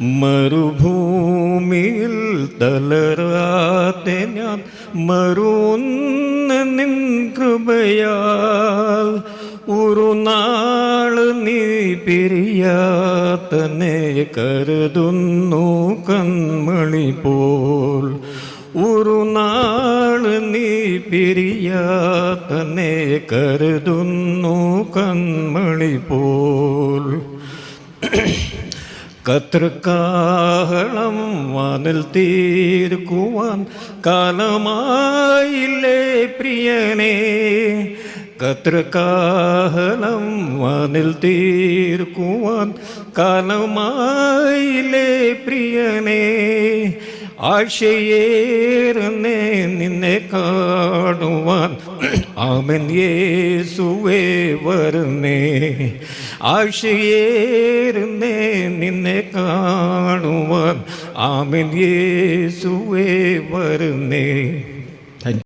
മരുഭൂമിയിൽ തളരാതെ ഞാൻ മരുന്ന് കൃപയാൽ. ഒരു നീ പിരിയാത്തനെ കരുതുന്നു കൺമണി പോൽ. ഒരു നീ പിരിയാത്തനെ കരുതുന്നു കൺമണി പോൽ. കത്രക്കാഹളം വാനൽ തീർക്കുവാൻ കാലമായില്ലേ പ്രിയനെ? കത്രക്കാഹളം വാനിൽ തീർക്കുവാൻ കാലമായില്ലേ പ്രിയനെ? ആശയേറുന്നേ നിന്നെ കാണുവാൻ. ആമൻ. യേസുവേ വരുന്നേ. ആശയേറുന്നേ നിന്നെ കാണുവാൻ. ആമൻ. യേസുവേ വരുന്നേ.